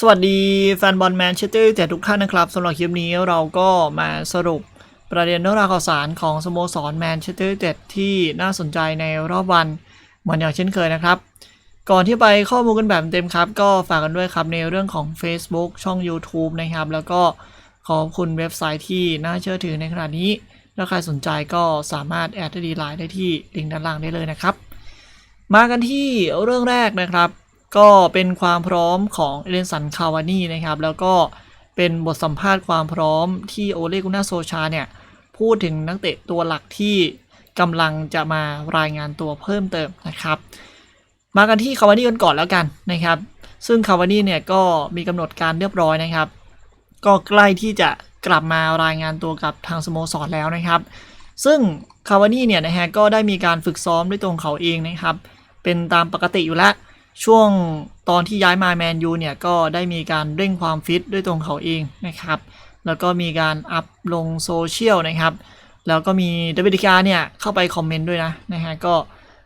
สวัสดีแฟนบอลแมนเชสเตอร์แต่ทุกท่านนะครับสำหรับคลิปนี้เราก็มาสรุปประเด็นเรื่องราวข่าวสารของสโมสรแมนเชสเตอร์เต็ดที่น่าสนใจในรอบวันเหมือนอย่างเช่นเคยนะครับ ก่อนที่ไปข้อมูลกันแบบเต็มครับ ก็ฝากกันด้วยครับในเรื่องของ Facebook ช่อง YouTube นะครับ แล้วก็ขอบคุณเว็บไซต์ที่น่าเชื่อถือในขณะนี้ถ้าใครสนใจก็สามารถแอดดีไลน์ได้ที่ลิงก์ด้านล่างได้เลยนะครับ มากันที่เรื่องแรกนะครับ ก็เป็นความพร้อมของเอเลนสันคาวานี่นะครับแล้วก็เป็นบทสัมภาษณ์ความพร้อมที่โอเลกุน่าโซชาเนี่ยพูดถึงนักเตะตัวหลักที่กำลังจะมารายงานตัวเพิ่มเติมนะครับ มากันที่คาวานี่กันก่อนแล้วกันนะครับ ซึ่งคาวานี่เนี่ยก็มีกำหนดการเรียบร้อยนะครับ ก็ใกล้ที่จะกลับมารายงานตัวกับทางสโมสรแล้วนะครับ ซึ่งคาวานี่เนี่ยนะฮะก็ได้มีการฝึกซ้อมด้วยตัวของเขาเองนะครับ เป็นตามปกติอยู่แล้ว ช่วงตอนที่ย้ายมาแมนยูเนี่ยก็ได้มีการเร่งความฟิตด้วยตัวของเขาเองนะครับ แล้วก็มีการอัพลงโซเชียลนะครับ แล้วก็มีเดวิดกาเนี่ยเข้าไปคอมเมนต์ด้วยนะนะฮะก็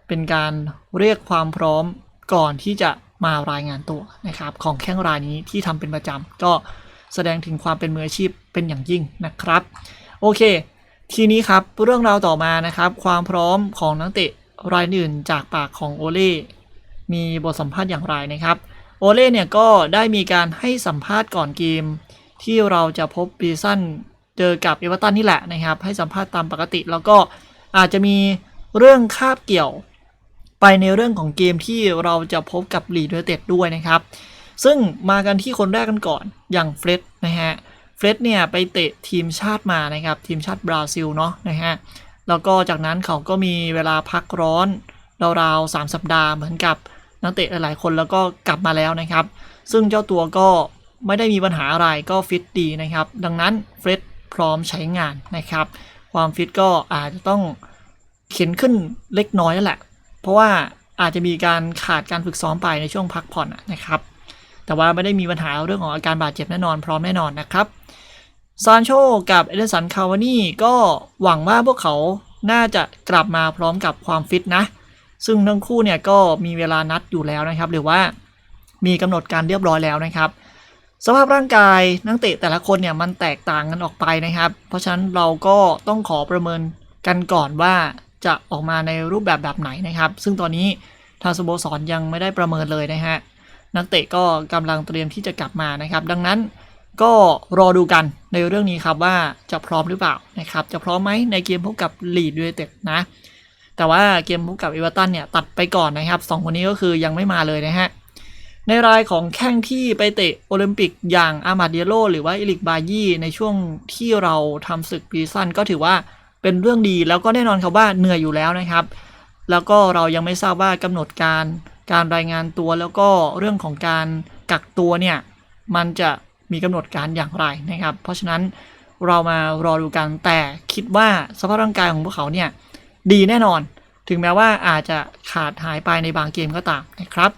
เป็นการเรียกความพร้อมก่อนที่จะมารายงานตัวนะครับของแข้งรายนี้ที่ทำเป็นประจำก็แสดงถึงความเป็นมืออาชีพเป็นอย่างยิ่งนะครับ โอเค ทีนี้ครับเรื่องราวต่อมานะครับ ความพร้อมของนักเตะรายอื่นจากปากของโอเล่ มีบทสัมภาษณ์อย่างไรนะครับ โอเล่เนี่ยก็ได้มีการให้สัมภาษณ์ก่อนเกม ที่เราจะพบปีซันเจอกับเอเวอร์ตันนี่แหละนะครับ ให้สัมภาษณ์ตามปกติ แล้วก็อาจจะมีเรื่องคาบเกี่ยวไปในเรื่องของเกมที่เราจะพบกับลีดเดอร์เต็ดด้วยนะครับ ซึ่งมากันที่คนแรกกันก่อนอย่างเฟร็ดนะฮะเฟร็ดเนี่ยไปเตะทีมชาติมานะครับ ทีมชาติบราซิลเนาะนะฮะแล้วก็จากนั้นเขาก็มีเวลาพักร้อนราวๆ3สัปดาห์เหมือนกับ นักเตะหลายๆคนแล้วก็กลับมาแล้วนะครับ ซึ่งเจ้าตัวก็ไม่ได้มีปัญหาอะไรก็ฟิตดีนะครับ ดังนั้นเฟรดพร้อมใช้งานนะครับ ความฟิตก็อาจจะต้องเข็นขึ้นเล็กน้อยนั่นแหละ เพราะว่าอาจจะมีการขาดการฝึกซ้อมไปในช่วงพักผ่อนนะครับ แต่ว่าไม่ได้มีปัญหาเรื่องของอาการบาดเจ็บแน่นอนพร้อมแน่นอนนะครับซานโชกับเอเดนสันคาวานี่ก็หวังว่าพวกเขาน่าจะกลับมาพร้อมกับความฟิตนะ ซึ่งทั้งคู่เนี่ยก็มีเวลานัดอยู่แล้วนะครับ หรือว่ามีกำหนดการเรียบร้อยแล้วนะครับ สภาพร่างกายนักเตะแต่ละคนเนี่ยมันแตกต่างกันออกไปนะครับ เพราะฉะนั้นเราก็ต้องขอประเมินกันก่อนว่าจะออกมาในรูปแบบแบบไหนนะครับ ซึ่งตอนนี้ทางสโมสรยังไม่ได้ประเมินเลยนะฮะนักเตะก็กำลังเตรียมที่จะกลับมานะครับ ดังนั้นก็รอดูกันในเรื่องนี้ครับว่าจะพร้อมหรือเปล่านะครับ จะพร้อมไหมในเกมพบกับลีดยูไนเต็ดนะ แต่ว่าเกมพบกับเอเวอร์ตันเนี่ยตัดไปก่อนนะครับสองคนนี้ก็คือยังไม่มาเลยนะฮะ ในรายของแข้งที่ไปเตะโอลิมปิกอย่างอามาเดียโลหรือว่าอิลิกบายี่ในช่วงที่เราทำศึกปีซันก็ถือว่าเป็นเรื่องดีแล้วก็แน่นอนครับว่าเหนื่อยอยู่แล้วนะครับ แล้วก็เรายังไม่ทราบว่ากำหนดการการรายงานตัวแล้วก็เรื่องของการกักตัวเนี่ยมันจะมีกำหนดการอย่างไรนะครับ เพราะฉะนั้นเรามารอดูกันแต่คิดว่าสภาพร่างกายของพวกเขาเนี่ย ดีแน่นอน ถึงแม้ว่าอาจจะขาดหายไปในบางเกมก็ตามนะครับ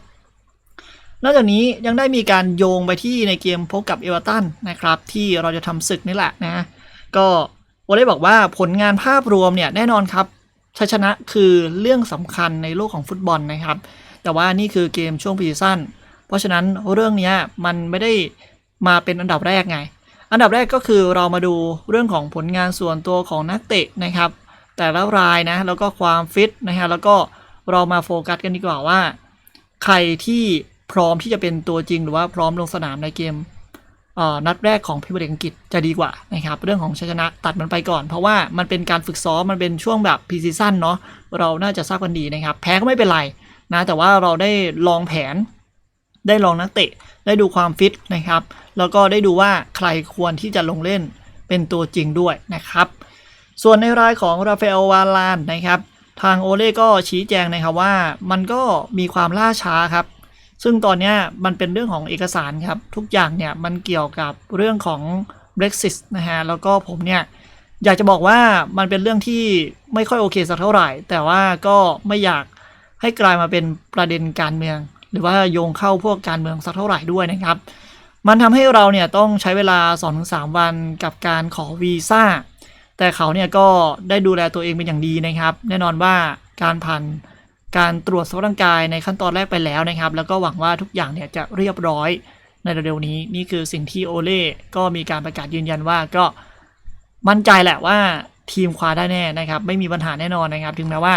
นอกจากนี้ยังได้มีการโยงไปที่ในเกมพบกับเอเวอร์ตันนะครับ ที่เราจะทำศึกนี่แหละนะก็โอเล่บอกว่าผลงานภาพรวมเนี่ยแน่นอนครับชัยชนะคือเรื่องสำคัญในโลกของฟุตบอลนะครับ แต่ว่านี่คือเกมช่วงพรีซีซั่นเพราะฉะนั้นเรื่องนี้มันไม่ได้มาเป็นอันดับแรกไง อันดับแรกก็คือเรามาดูเรื่องของผลงานส่วนตัวของนักเตะนะครับ แต่ละรายนะแล้วก็ความฟิตนะฮะแล้วก็เรามาโฟกัสกันดีกว่าว่า ใครที่พร้อมที่จะเป็นตัวจริงหรือว่าพร้อมลงสนามในเกมเนัดแรกของพิมยร์ลีกอังกฤษจะดีกว่านะครับเรื่องของชัยชนะตัดมันไปก่อน เพราะว่ามันเป็นการฝึกซ้อมมันเป็นช่วงแบบพีซีซั่นเนาะเราน่าจะทราบกันดีนะครับ แพ้ก็ไม่เป็นไรนะแต่ว่าเราได้ลองแผน ได้ลองนักเตะ ได้ดูความฟิตนะครับ แล้วก็ได้ดูว่าใครควรที่จะลงเล่นเป็นตัวจริงด้วยนะครับ ส่วนในรายของราฟาเอลวาลานนะครับ ทางโอเล่ก็ชี้แจงนะครับว่ามันก็มีความล่าช้าครับ ซึ่งตอนนี้มันเป็นเรื่องของเอกสารครับ ทุกอย่างเนี่ยมันเกี่ยวกับเรื่องของ Brexit นะฮะแล้วก็ผมเนี่ยอยากจะบอกว่ามันเป็นเรื่องที่ไม่ค่อยโอเคสักเท่าไหร่ แต่ว่าก็ไม่อยากให้กลายมาเป็นประเด็นการเมือง หรือว่าโยงเข้าพวกการเมืองสักเท่าไหร่ด้วยนะครับ มันทำให้เราเนี่ยต้องใช้เวลา 2-3 วันกับการขอวีซ่า แต่เขาเนี่ยก็ได้ดูแลตัวเองเป็นอย่างดีนะครับ แน่นอนว่าการผ่านการตรวจสภาพร่างกายในขั้นตอนแรกไปแล้วนะครับ แล้วก็หวังว่าทุกอย่างเนี่ยจะเรียบร้อยในเร็วๆนี้ นี่คือสิ่งที่โอเล่ก็มีการประกาศยืนยันว่าก็มั่นใจแหละว่าทีมคว้าได้แน่นะครับ ไม่มีปัญหาแน่นอนนะครับ ถึงแม้ว่า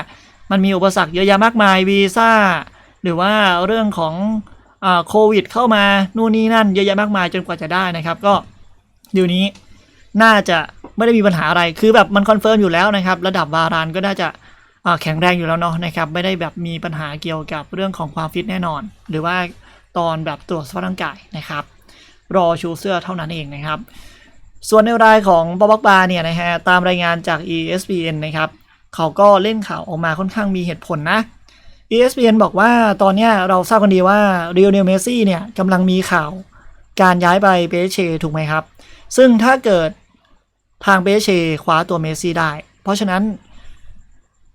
มันมีอุปสรรคเยอะแยะมากมายวีซ่าหรือว่าเรื่องของโควิด เข้ามานู่นนี่นั่นเยอะแยะมากมายจนกว่าจะได้นะครับ ก็เดี๋ยวนี้น่าจะ ไม่ได้มีปัญหาอะไรคือแบบมันคอนเฟิร์มอยู่แล้วนะครับระดับวารานก็น่าจะแข็งแรงอยู่แล้วเนาะนะครับไม่ได้แบบมีปัญหาเกี่ยวกับเรื่องของความฟิตแน่นอน หรือว่าตอนแบบตรวจสภาพร่างกายนะครับ รอชูเสื้อเท่านั้นเองนะครับ ส่วนในรายของบอบกบาเนี่ยนะฮะตามรายงานจาก ESPN นะครับเขาก็เล่นข่าวออกมาค่อนข้างมีเหตุผลนะ ESPN บอกว่าตอนเนี้ยเราทราบกันดีว่าเรียวเนลเมซี่เนี่ยกำลังมีข่าวการย้ายไปเปเชถูกไหมครับ ซึ่งถ้าเกิด ทางเปเชคว้าตัวเมซี่ได้ เพราะฉะนั้น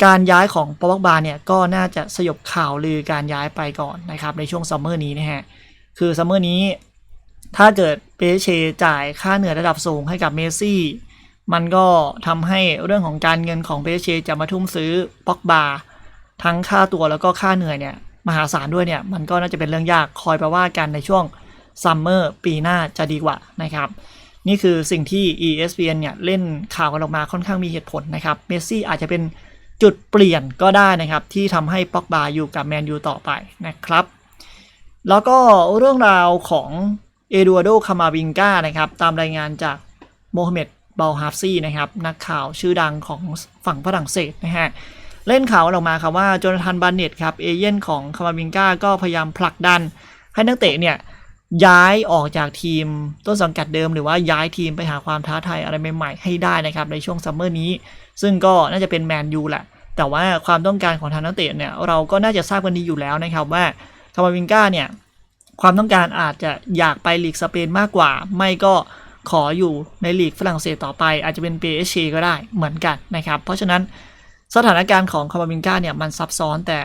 การย้ายของปอกบาเนี่ยก็น่าจะสยบข่าวลือการย้ายไปก่อนนะครับในช่วงซัมเมอร์นี้นะฮะ คือซัมเมอร์นี้ถ้าเกิดเปเชจ่ายค่าเหนื่อยระดับสูงให้กับเมซี่ มันก็ทำให้เรื่องของการเงินของเปเชจะมาทุ่มซื้อปอกบาทั้งค่าตัวแล้วก็ค่าเหนื่อยเนี่ยมหาศาลด้วยเนี่ยมันก็น่าจะเป็นเรื่องยากคอยไปว่ากันในช่วงซัมเมอร์ปีหน้าจะดีกว่านะครับ นี่คือสิ่งที่ ESPN เนี่ยเล่นข่าวกันออกมาค่อนข้างมีเหตุผลนะครับ เมสซี่อาจจะเป็นจุดเปลี่ยนก็ได้นะครับ ที่ทำให้ป็อกบาอยู่กับแมนยูต่อไปนะครับ แล้วก็เรื่องราวของเอดูอาโดคามาวิงกานะครับ ตามรายงานจากโมฮัมเหม็ดบาลฮาฟซี่นะครับ นักข่าวชื่อดังของฝั่งฝรั่งเศสนะฮะเล่นข่าวออกมาครับว่าโจนาธานบาร์เน็ตครับ เอเย่นของคามาวิงกาก็พยายามผลักดันให้นักเตะเนี่ย ย้ายออกจากทีมต้นสังกัดเดิมหรือว่าย้ายทีมไปหาความท้าทายอะไรใหม่ๆให้ได้นะครับในช่วงซัมเมอร์นี้ ซึ่งก็น่าจะเป็นแมนยูแหละ แต่ว่าความต้องการของทางนักเตะเนี่ยเราก็น่าจะทราบกันดีอยู่แล้วนะครับว่าคามาวิงกาเนี่ยความต้องการอาจจะอยากไปลีกสเปนมากกว่า ไม่ก็ขออยู่ในลีกฝรั่งเศสต่อไป อาจจะเป็น PSG ก็ได้เหมือนกันนะครับเพราะฉะนั้นสถานการณ์ของคามาวิงกาเนี่ยมันซับซ้อนแต่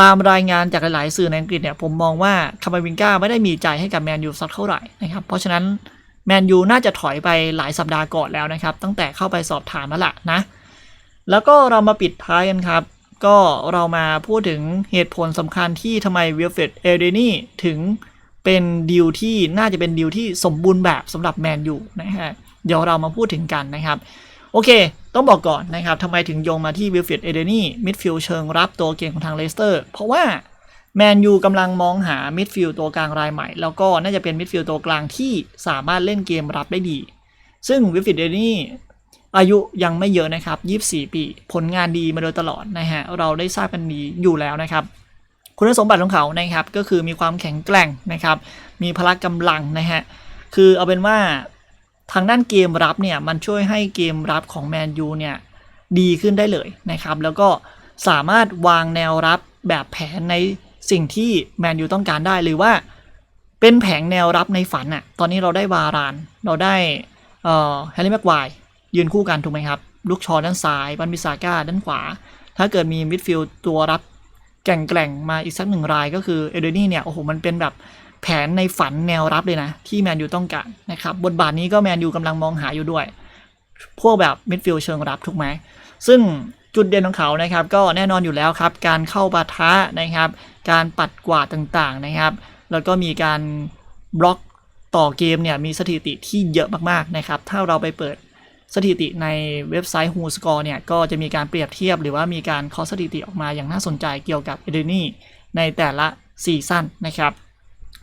ตามรายงานจากหลาย ๆ สื่อในอังกฤษเนี่ยผมมองว่าคามาวิงกาไม่ได้มีใจให้กับแมนยูสักเท่าไหร่นะครับเพราะฉะนั้นแมนยูน่าจะถอยไปหลายสัปดาห์ก่อนแล้วนะครับ ตั้งแต่เข้าไปสอบถามแล้วล่ะนะ แล้วก็เรามาปิดท้ายกันครับ ก็เรามาพูดถึงเหตุผลสำคัญที่ทำไมวิลเฟดเอเดนี่ถึงเป็นดีลที่น่าจะเป็นดีลที่สมบูรณ์แบบสำหรับแมนยูนะฮะเดี๋ยวเรามาพูดถึงกันนะครับ โอเค ต้องบอกก่อนนะครับทำไมถึงโยงมาที่วิลเฟดเอเดนี่มิดฟิลด์เชิงรับตัวเก่งของทางเลสเตอร์ เพราะว่าแมนยูกำลังมองหามิดฟิลด์ตัวกลางรายใหม่ แล้วก็น่าจะเป็นมิดฟิลด์ตัวกลางที่สามารถเล่นเกมรับได้ดี ซึ่งวิลเฟดเอเดนี่อายุยังไม่เยอะนะครับ 24 ปี ผลงานดีมาโดยตลอดนะฮะ เราได้ทราบกันดีอยู่แล้วนะครับ คุณสมบัติของเขานะครับ ก็คือมีความแข็งแกร่งนะครับ มีพละกำลังนะฮะ คือเอาเป็นว่า ทางด้านเกมรับเนี่ยมันช่วยให้เกมรับของแมนยูเนี่ยดีขึ้นได้เลยนะครับ แล้วก็สามารถวางแนวรับแบบแผนในสิ่งที่แมนยูต้องการได้หรือว่าเป็นแผงแนวรับในฝันอะตอนนี้เราได้วาราน เราได้เอ่อแฮร์รี่แม็กควยืนคู่กันถูกไหมครับ ลูกชอด้านซ้ายบันบิซาก้าด้านขวา ถ้าเกิดมีมิดฟิลด์ตัวรับแกร่งมาอีกสักหนึ่งรายก็คือเอเดนี่เนี่ย โอ้โห มันเป็นแบบ แผนในฝันแนวรับเลยนะ ที่แมนยูต้องการนะครับบทบาทนี้ก็แมนยูกำลังมองหาอยู่ด้วย พวกแบบมิดฟิลด์เชิงรับถูกไหม ซึ่งจุดเด่นของเขานะครับ ก็แน่นอนอยู่แล้วครับ การเข้าปะทะนะครับ การปัดกวาดต่างๆนะครับ แล้วก็มีการบล็อกต่อเกมเนี่ยมีสถิติที่เยอะมากๆนะครับ ถ้าเราไปเปิดสถิติในเว็บไซต์ Who Score เนี่ยก็จะมีการเปรียบเทียบหรือว่ามีการคาะสถิติออกมาอย่างน่าสนใจเกี่ยวกับเอเดนี่ในแต่ละซีซั่นนะครับ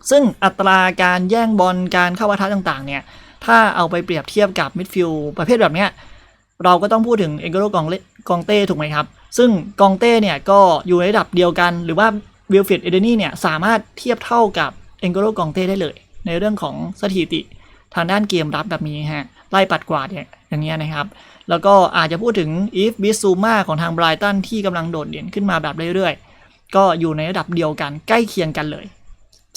ซึ่งอัตราการแย่งบอลการเข้าปะทะต่างๆเนี่ยถ้าเอาไปเปรียบเทียบกับมิดฟิลด์ประเภทแบบเนี้ยเราก็ต้องพูดถึงเอ็งโกโรกองเลกองเต้ถูกไหมครับ ซึ่งกองเต้เนี่ยก็อยู่ในระดับเดียวกัน หรือว่าวิลฟิดเอเดนี่เนี่ยสามารถเทียบเท่ากับเอ็งโกโรกองเต้ได้เลย ในเรื่องของสถิติทางด้านเกมรับแบบนี้ฮะไล่ปัดกวาดเนี่ยอย่างเงี้ยนะครับ แล้วก็อาจจะพูดถึงอีฟบิซูมาของทางไบรตันที่กำลังโดดเด่นขึ้นมาแบบเรื่อยๆ ก็อยู่ในระดับเดียวกันใกล้เคียงกันเลย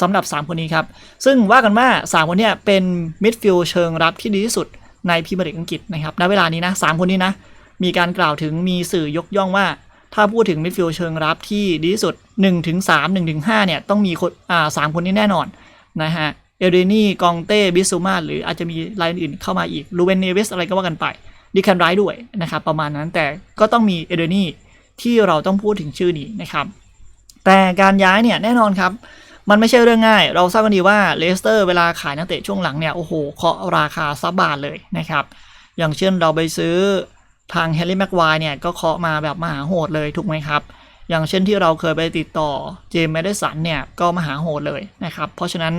สำหรับ 3 คนนี้ครับ ซึ่งว่ากันว่า 3 คนเนี้ยเป็นมิดฟิลด์เชิงรับที่ดีที่สุดในพรีเมียร์ลีกอังกฤษนะครับณเวลานี้นะสามคนนี้นะ มีการกล่าวถึงมีสื่อยกย่องว่า ถ้าพูดถึงมิดฟิลด์เชิงรับที่ดีที่สุด1ถึง3 1ถึง5เนี่ยต้องมีคนอ่าสามคนนี้แน่นอนนะฮะเอเดนี่กองเต้บิซูมาหรืออาจจะมีรายอื่นเข้ามาอีกลูเวนเนเวสอะไรก็ว่ากันไปดิคันไรด้วยนะครับประมาณนั้นแต่ก็ต้องมีเอเดนี่ที่เราต้องพูดถึงชื่อนี้นะครับ แต่การย้ายเนี่ยแน่นอนครับ มันไม่ใช่เรื่องง่าย เราทราบกันดีว่าเลสเตอร์เวลาขายนักเตะช่วงหลังเนี่ยโอ้โหเคาะราคาซับบาทเลยนะครับ อย่างเช่นเราไปซื้อทางแฮร์รี่แม็กควายเนี่ยก็เคาะมาแบบมหาโหดเลยถูกไหมครับ อย่างเช่นที่เราเคยไปติดต่อเจมส์แมดสันเนี่ยก็มหาโหดเลยนะครับ เพราะฉะนั้น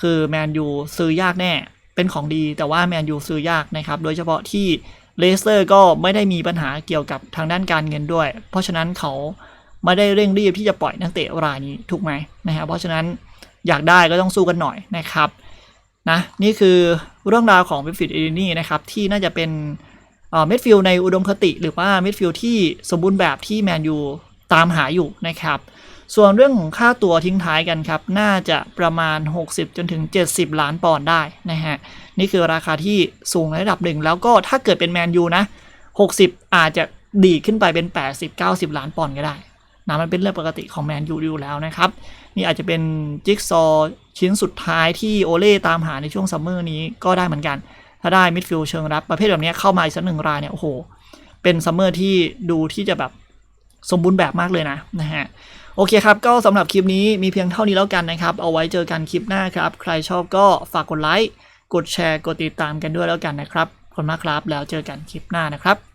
คือแมนยูซื้อยากแน่เป็นของดีแต่ว่าแมนยูซื้อยากนะครับ โดยเฉพาะที่เลสเตอร์ก็ไม่ได้มีปัญหาเกี่ยวกับทางด้านการเงินด้วย เพราะฉะนั้นเขา ไม่ได้เร่งรีบที่จะปล่อยนักเตะรายนี้ถูกไหมนะครับเพราะฉะนั้นอยากได้ก็ต้องสู้กันหน่อยนะครับนะนี่คือเรื่องราวของเบฟฟิตเอนี่นะครับที่น่าจะเป็นเมดฟิลในอุดมคติ หรือว่าเมดฟิลที่สมบูรณ์แบบที่แมนยูตามหาอยู่นะครับ ส่วนเรื่องของค่าตัวทิ้งท้ายกันครับ น่าจะประมาณ 60 จนถึง 70 ล้านปอนด์ได้นะฮะ นี่คือราคาที่สูงระดับหนึ่ง แล้วก็ถ้าเกิดเป็นแมนยูนะ 60 อาจจะดีขึ้นไปเป็น 80 90 ล้านปอนด์ก็ได้ นะมันเป็นเรื่องปกติของแมนยูอยู่แล้วนะครับ นี่อาจจะเป็นจิ๊กซอว์ชิ้นสุดท้ายที่โอเล่ตามหาในช่วงซัมเมอร์นี้ก็ได้เหมือนกัน ถ้าได้มิดฟิลด์เชิงรับประเภทแบบนี้เข้ามาอีกสักหนึ่งรายเนี่ยโอ้โหเป็นซัมเมอร์ที่ดูที่จะแบบสมบูรณ์แบบมากเลยนะนะฮะโอเคครับ ก็สำหรับคลิปนี้มีเพียงเท่านี้แล้วกันนะครับ เอาไว้เจอกันคลิปหน้าครับ ใครชอบก็ฝากกดไลค์ กดแชร์ กดติดตามกันด้วยแล้วกันนะครับขอบคุณมากครับ แล้วเจอกันคลิปหน้านะครับ